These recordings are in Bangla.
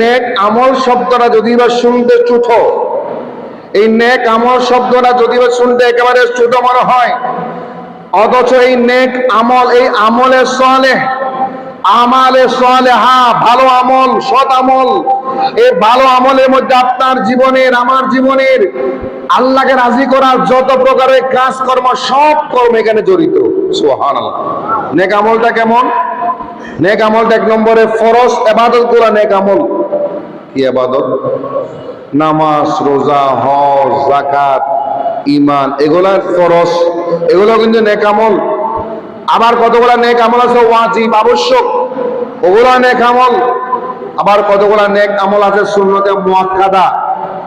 নেক আমল শব্দটা যদি বা শুনতে ছোট এই নেক আমল শব্দটা যদি বা শুনতে একেবারে ছোট মনে হয়, অথচ এই নেক আমল, এই আমলে সলে আমালে সলে হা ভালো আমল, সৎ আমল, এই ভালো আমলের মধ্যে আপনার জীবনের, আমার জীবনের, আল্লাহকে রাজি করার যত প্রকারের কাজকর্ম, সব কর্ম এখানে জড়িত নেক আমলটা কেমন? নেক আমলটা এক নম্বরে ফরজ এবাদতগুলা নেক আমল। কি আবাদত? নামাজ, রোজা, হজ জাকাত ইমান এগুলা ফরজ। এগুলো কিন্তু নেক আমল। আবার কতগুলা নেক আমল আছে? ওয়াজিব, আবশ্যক। ওগুলা নেক আমল। আবার কতগুলা নেক আমল আছে? সুন্নতে মুআক্কাদা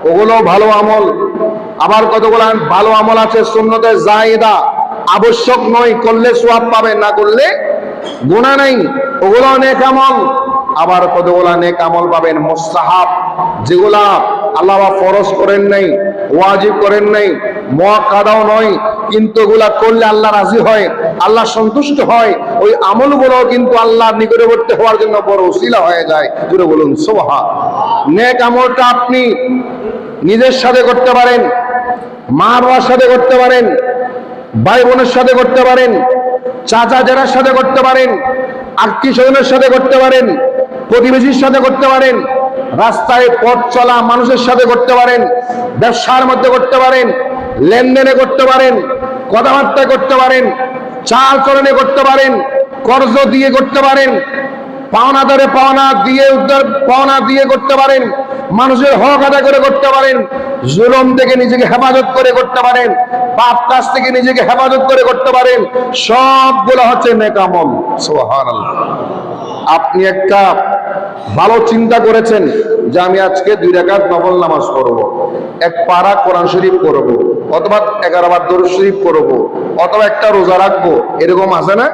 ওগুলো ভালো আমল। আবার কতগুলা ভালো আমল আছে? সুন্নতে জায়েদা আবশ্যক নয়, করলে সোয়াব পাবে না করলে গুণা নাই। ওগুলো নেক আমল। আবার কতগুলা নেক আমল পাবেন, মুস্তাহাব। যেগুলা আল্লাহ ফরজ করেন নাই, ওয়াজিব করেন নাই মুআক্কাদাও নয়, কিন্তু ওগুলা করলে আল্লাহ রাজি হয়, আল্লাহ সন্তুষ্ট হয়, ওই আমলগুলো কিন্তু আল্লাহর নিকটবর্তী হওয়ার জন্য বড় উসিলা হয়ে যায়। জুড়ে বলুন সোহা নেক আমলটা আপনি নিজের সাথে করতে পারেন মা বাবার সাথে করতে পারেন ভাই বোনের সাথে করতে পারেন চাচা জেরার সাথে করতে পারেন আত্মীয় স্বজনের সাথে করতে পারেন প্রতিবেশীর সাথে করতে পারেন রাস্তায় পথ চলা মানুষের সাথে করতে পারেন ব্যবসার মধ্যে করতে পারেন লেনদেনে করতে পারেন কথাবার্তা করতে পারেন চাল চলনে করতে পারেন কর্জ দিয়ে করতে পারেন পাওনা ধরে পাওনা দিয়ে উদ্ধার পাওনা দিয়ে করতে পারেন মানুষের হক আদায় করে করতে পারেন জুলম থেকে নিজেকে হেফাজত করে করতে পারেন পাপ কাজ থেকে নিজেকে হেফাজত করে করতে পারেন সবগুলো হচ্ছে নেকামল সুবহানাল্লাহ আপনি একটা ভালো চিন্তা করেছেন যে আমি আজকে দুই রাকাত নফল নামাজ পড়ব। এক পারা কোরআন শরীফ করব অথবা এগারো বার দরুদ শরীফ করব অথবা একটা রোজা রাখব। এরকম আছে না?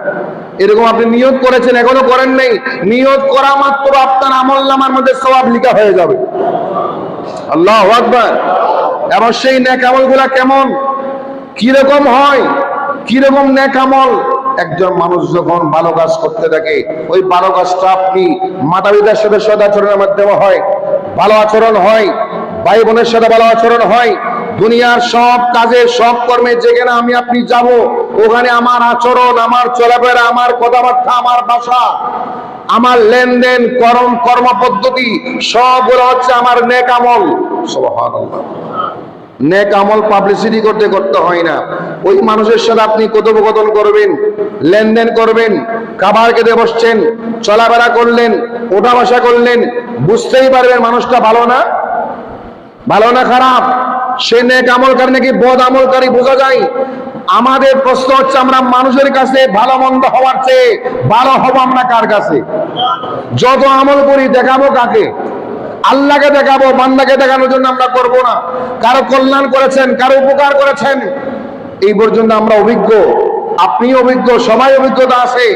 এরকম আপনি নিয়ত করেছেন, এখনও করেন নাই। নিয়ত করা মাত্র আপনার আমল নামার মধ্যে সবাব লিখা হয়ে যাবে। আল্লাহ আকবার। এবং সেই নেক আমলগুলা কেমন? কীরকম হয়? কীরকম নেক আমল? একজন মানুষ যখন ভালো কাজ করতে থাকে, ওই ভালো কাজটা আপনি মাতা পিতার সাথে সদাচরণের মাধ্যমে হয়, ভালো আচরণ হয় ভাই বোনের সাথে ভালো আচরণ হয়, দুনিয়ার সব কাজে, সব কর্মে যেখানে আমি আপনি যাব, ওখানে আমার আচরণ, আমার চলাফেরা, আমার কথাবার্তা, আমার ভাষা, আমার লেনদেন করম কর্ম পদ্ধতি সবগুলো হচ্ছে আমার নেক আমল। সুবহানাল্লাহ। নেক আমল পাবলিসিটি করতে করতে হয় না। ওই মানুষের সাথে আপনি কথোপকথন করবেন, লেনদেন করবেন, খাবার খেতে বসছেন, চলাফেরা করলেন ওঠা বসা করলেন, বুঝতেই পারবেন মানুষটা ভালো না? ভালো না খারাপ? সে নেক আমলকারী নাকি বদ আমলকারী বোঝা যায়? আমাদের প্রশ্ন হচ্ছে, আমরা মানুষের কাছে ভালো মন্দ হওয়ার চেয়ে ভালো হব আমরা কার কাছে? যত আমল করি, দেখাবো কাকে? আল্লাহকে দেখাবো, বান্দাকে দেখানোর জন্য আমরা করব না। কারও কল্যাণ করেছেন, কারও উপকার করেছেন, এই পর্যন্ত আমরা অভিজ্ঞ। আপনি অভিজ্ঞ, সবাই অভিজ্ঞতা আছে।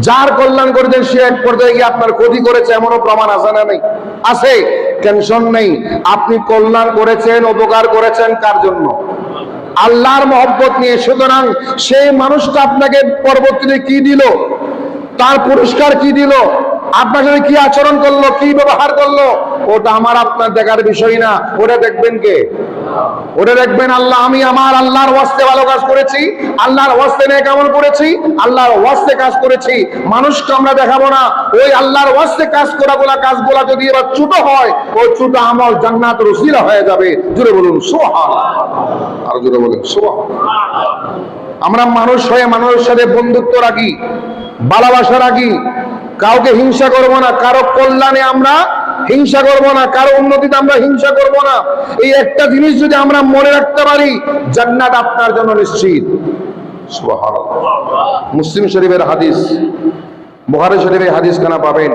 যার কল্যাণ করেছেন, সে এক পর্যায়ে গিয়ে আপনার ক্ষতি করেছে, এমনও প্রমাণ আছে না নেই? আছে টেনশন নেই। আপনি কল্যাণ করেছেন, উপকার করেছেন, কার জন্য? আল্লাহর মহব্বত নিয়ে। সুতরাং সেই মানুষটা আপনাকে পরবর্তীতে কি দিল? তার পুরস্কার কি দিল? আপনার সাথে কি আচরণ করল, কি ব্যবহার করল? ওটা আমার আপনার দেখার বিষয় না। ওটা দেখবেন কে? ওটা দেখবেন আল্লাহ, আমি আমার আল্লাহর ওয়াস্তে ভালো কাজ করেছি, আল্লাহর ওয়াস্তে নিয়ে কেমন করেছি, আল্লাহর ওয়াস্তে কাজ করেছি। মানুষকে আমরা দেখাবো না, ওই আল্লাহর ওয়াস্তে কাজ করা গোলা কাজগুলা যদি এবার ছোট হয়, ওই ছোট আমল জান্নাত রসিলা হয়ে যাবে। জুড়ে বলুন সোহান আর জুড়ে বলুন সোহান আমরা মানুষ হয়ে মানুষের সাথে বন্ধুত্ব রাখি, ভালোবাসা রাখি কাউকে হিংসা করব না, কারও কল্যাণে আমরা হিংসা করব না, কারও উন্নতিতে আমরা হিংসা করব না। এই একটা জিনিস যদি আমরা মনে রাখতে পারি, জান্নাত আপনার জন্য নিশ্চিত। মুসলিম শরীফের হাদিস, বুখারী শরীফের হাদিস খানা পাবেন।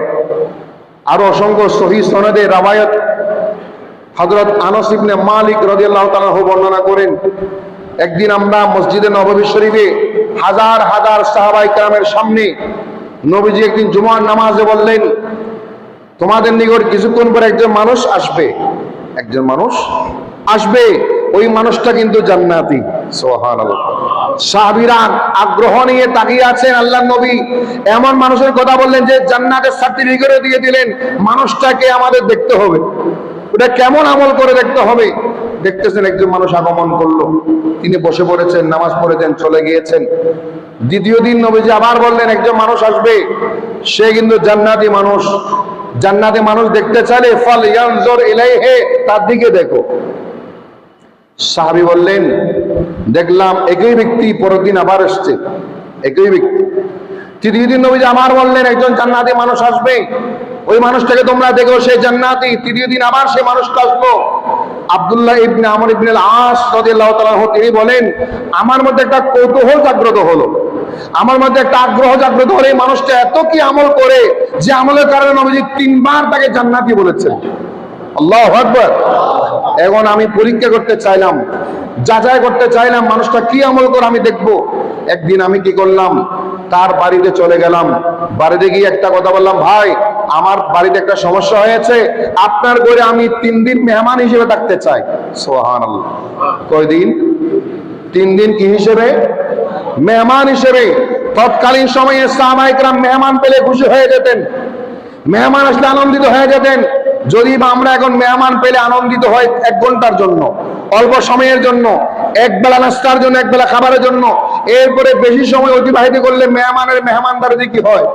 আরও অসংখ্য সহি সনদে রাবায়ত হযরত আনাস ইবনে মালিক রাদিয়াল্লাহু তাআলা বর্ণনা করেন, একদিন আমরা মসজিদে নববী শরীফে হাজার হাজার সাহাবাই কামের সামনে নবীজি একদিন জুমার নামাজে বললেন, তোমাদের নিকট কিছুক্ষণ পরে একজন মানুষ আসবে। একজন মানুষ আসবে, ওই মানুষটা কিন্তু জান্নাতি, সুবহানাল্লাহ। সাহাবিরা আগ্রহ নিয়ে তাকিয়ে আছেন আল্লাহ নবী। এমন মানুষের কথা বললেন যে জান্নাতের সার্টিফিকেটও দিয়ে দিলেন, মানুষটাকে আমাদের দেখতে হবে। ওটা কেমন আমল করে দেখতে হবে? দেখতেছেন একজন মানুষ আগমন করল। তিনি বসে পড়েছেন, নামাজ পড়েছেন, চলে গিয়েছেন। দ্বিতীয় দিন নবীজি আবার বললেন, একজন মানুষ আসবে, সে কিন্তু জান্নাতি মানুষ। জান্নাতি মানুষ দেখতে চাইলে ফল ইয়ানজুর ইলাইহি, তার দিকে দেখো। সাহাবি বললেন, দেখলাম একই ব্যক্তি পরের দিন আবার এসছে একই ব্যক্তি। তৃতীয় দিন নবীজি আমার বললেন, একজন জান্নাতি মানুষ আসবে, ওই মানুষটাকে তোমরা দেখো, সে জান্নাতি। তৃতীয় দিন আবার সে মানুষটা আসলো। আব্দুল্লাহ ইবনে আমর ইবনে আস রাদিয়াল্লাহু তাআলা তিনি বলেন, আমার মধ্যে একটা কৌতূহল জাগ্রত হলো। আমার মধ্যে একটা আগ্রহ জাগ্রত হলো এই মানুষটা এত কি আমল করে যে আমলের কারণে নবীজি তিনবার তাকে জান্নাতি বলেছেন। আল্লাহ আকবার। এখন আমি পরীক্ষা করতে চাইলাম, যাচাই করতে চাইলাম, মানুষটা কি আমল করে আমি দেখব। একদিন আমি কি করলাম, তার বাড়িতে চলে গেলাম। বাড়িতে গিয়ে একটা কথা বললাম, ভাই আমার বাড়িতে একটা সমস্যা হয়েছে, আপনার ঘরে আমি তিন দিন মেহমান হিসেবে থাকতে চাই। সোহান কয়দিন? তিন দিন কি হিসেবে? মেহমান হিসেবে। তৎকালীন সময়ে সাহাবাইকরাম মেহমান পেলে খুশি হয়ে যেতেন। মেহমান আসলে আনন্দিত হয়ে যেতেন। যদি বা আমরা এখন মেহমান পেলে আনন্দিত হয় এক ঘণ্টার জন্য, অল্প সময়ের জন্য, এক বেলা নাস্তার জন্য, এক বেলা খাবারের জন্য, এরপরে বেশি সময় অতিবাহিত করলে মেহমানের মেহমানদারি কি হয়?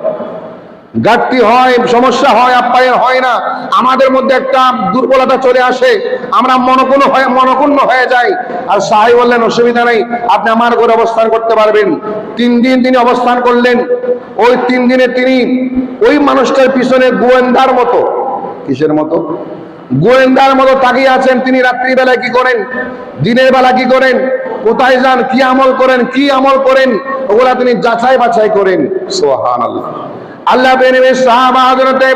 ঘাটতি হয়, সমস্যা হয় আপ্যায়ন হয় না। আমাদের মধ্যে একটা দুর্বলতা চলে আসে। আমরা মনকুন হয়ে মনকুন্ন হয়ে যাই। আর সাহাই বললেন, অসুবিধা নেই, আপনি আমার ঘরে অবস্থান করতে পারবেন। তিন দিন তিনি অবস্থান করলেন। ওই তিন দিনে তিনি ওই মানুষটার পিছনে গোয়েন্দার মতো, কিসের মতো? গোয়েন্দার মতো তাকিয়ে আছেন। তিনি রাত্রিবেলায় কি করেন? দিনের বেলা কি করেন? কোথায় যান? কি আমল করেন? কি আমল করেন? ওগুলা তিনি যাচাই বাছাই করেন। সোহান আল্লাহ আল্লাহ সাহাবা হযরতে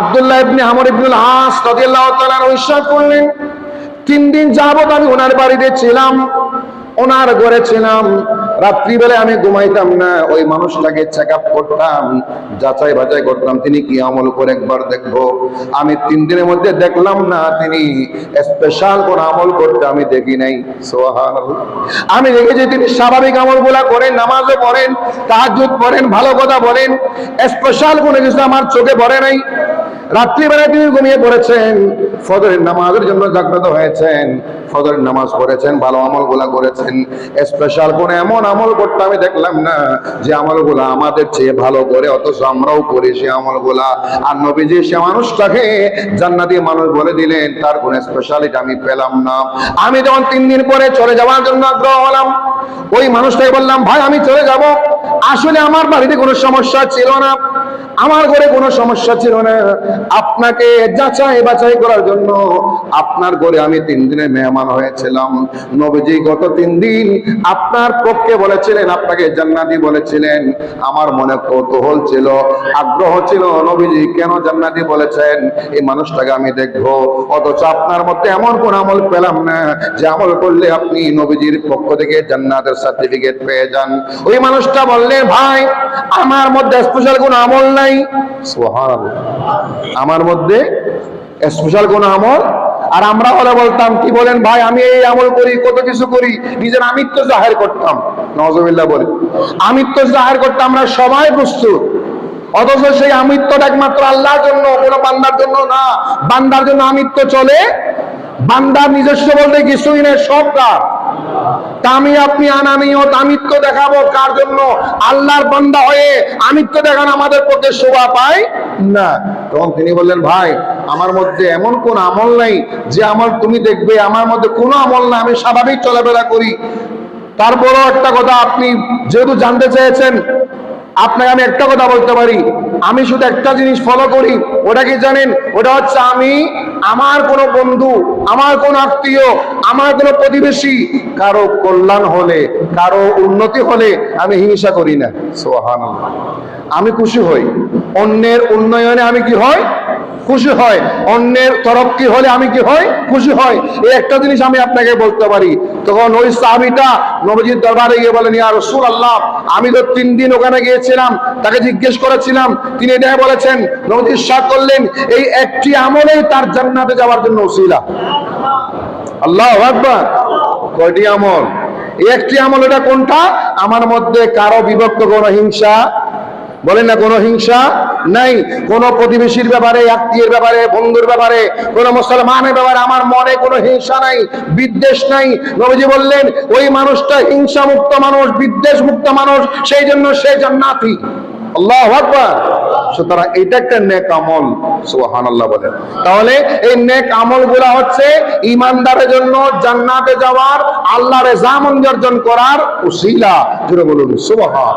আব্দুল্লাহ ইবনে আমর ইবনুল আস রাদিয়াল্লাহু তাআলা ইরশাদ করলেন, তিন দিন যাবত আমি ওনার বাড়িতে ছিলাম, ওনার ঘরে ছিলাম। রাত্রিবেলায় আমি ঘুমাইতাম না, ওই মানুষটাকে চেক আপ করতাম, যাচাই বাছাই করতাম, তিনি কি আমল করে একবার দেখব। আমি তিন দিনের মধ্যে দেখলাম না, তিনি স্পেশাল কোন আমল করতে আমি দেখি নাই। আমি দেখেছি তিনি স্বাভাবিক আমলগুলা করেন, নামাজও পড়েন তাহাজুদ পড়েন, ভালো কথা বলেন স্পেশাল কোনো কিছু আমার চোখে পড়ে নাই। রাত্রিবেলায় তিনি ঘুমিয়ে পড়েছেন, ফজরের নামাজের জন্য জাগ্রত হয়েছেন, ফজরের নামাজ পড়েছেন, ভালো আমলগুলা করেছেন স্পেশাল কোন এমন আমল করতে আমি দেখলাম না যে আমলগুলা আমাদের চেয়ে ভালো করে, অথচ আমরাও করি সে আমলগুলা। আর নবীজি সে মানুষটাকে জান্নাতি মানুষ বলে দিলেন, তার কোন স্পেশালিটি আমি পেলাম না। আমি যখন তিন দিন পরে চলে যাওয়ার জন্য আগ্রহ হলাম, ওই মানুষটাকে বললাম, ভাই, আমি চলে যাব। আসলে আমার বাড়িতে কোনো সমস্যা ছিল না। আমার ঘরে কোনো সমস্যা ছিল না। আপনাকে যাচাই বাছাই করার জন্য আপনার ঘরে আমি তিন দিনের মেহমান হয়েছিলাম। নবীজি গত তিন দিন আপনার পক্ষে বলেছিলেন, আপনাকে জান্নাতি বলেছিলেন। আমার মনে কৌতূহল ছিল, আগ্রহ ছিল, নবীজি কেন জান্নাতি বলেছেন? এই মানুষটাকে আমি দেখব। অথচ আপনার মধ্যে এমন কোন আমল পেলাম না যে আমল করলে আপনি নবীজির পক্ষ থেকে জান্নাতের সার্টিফিকেট পেয়ে যান। ওই মানুষটা বললেন, ভাই, আমার মধ্যে স্পেশাল কোনো আমল নাই। সুবহানাল্লাহ। আমার মধ্যে স্পেশাল কোন আমল? আর আমরা হলে বলতাম, কি বলেন, ভাই, আমি এই আমল করি, কত কিছু করি, নিজের আমিত্ব জাহের করতাম। নজমিল্লা বলে। আমিত্ব জাহের করতাম আমরা সবাই প্রস্তুত। অথচ সেই আমিত্বটা একমাত্র আল্লাহর জন্য, কোনো বান্দার জন্য না। বান্দার জন্য আমিত্ব চলে, বান্দার নিজস্ব বলতে কিছুই নেই সব তা আমি আপনি আনানিয়ত আমিত্ব দেখাবো কার জন্য? আল্লাহর বান্দা হয়ে আমিত্ব দেখান আমাদের পক্ষে শোভা পায় না। তখন তিনি বললেন, ভাই, আমার মধ্যে এমন কোন আমল নাই যে আমল তুমি দেখবে, আমার মধ্যে কোনো আমল না, আমি স্বাভাবিক চলাফেরা করি। তারপরও একটা কথা, আপনি যেহেতু জানতে চেয়েছেন, আপনাকে আমি একটা কথা বলতে পারি। আমি শুধু একটা জিনিস ফলো করি, ওটা কি জানেন? ওটা হচ্ছে আমি, আমার কোনো বন্ধু, আমার কোন আত্মীয়, আমার কোনো প্রতিবেশী, কারও কল্যাণ হলে, কারও উন্নতি হলে আমি হিংসা করি না। সোহান আমি খুশি হই। অন্যের উন্নয়নে আমি কি হয় খুশি হয়, অন্যের তরফ কি হলে আমি কি হয় খুশি হয় এই একটা জিনিস আমি আপনাকে বলতে পারি। তখন ওই সাহাবিটা নবজির দরবারে গিয়ে বলেন, ইয়া রসুল আল্লাহ আমি তো তিন দিন ওখানে গিয়েছিলাম, তাকে জিজ্ঞেস করেছিলাম। তিনি এটাই বলেছেন নবজির শাহ করলেন, এই একটি আমলেই তার জান্নাতে যাওয়ার জন্য উসিলা আল্লাহ আকবার। কয়টি আমল? একটি আমল এটা কোনটা? আমার মধ্যে কারও বিভক্ত কোনো হিংসা বলেন না কোনো হিংসা নাই, কোন প্রতিবেশীর ব্যাপারে, আত্মীয়ের ব্যাপারে, বন্ধুর ব্যাপারে, কোন মুসলমানের ব্যাপারে আমার মনে কোনো হিংসা নাই, বিদ্বেষ নাই। নবীজি বললেন, ওই মানুষটা হিংসা মুক্ত মানুষ বিদ্বেষ মুক্ত মানুষ, সেই জন্য সে জান্নাতি। আল্লাহ জান্নাতে যাওয়ার, আল্লাহর রেজামন্দি অর্জন করার জুড়ে বলুন, সুবহান।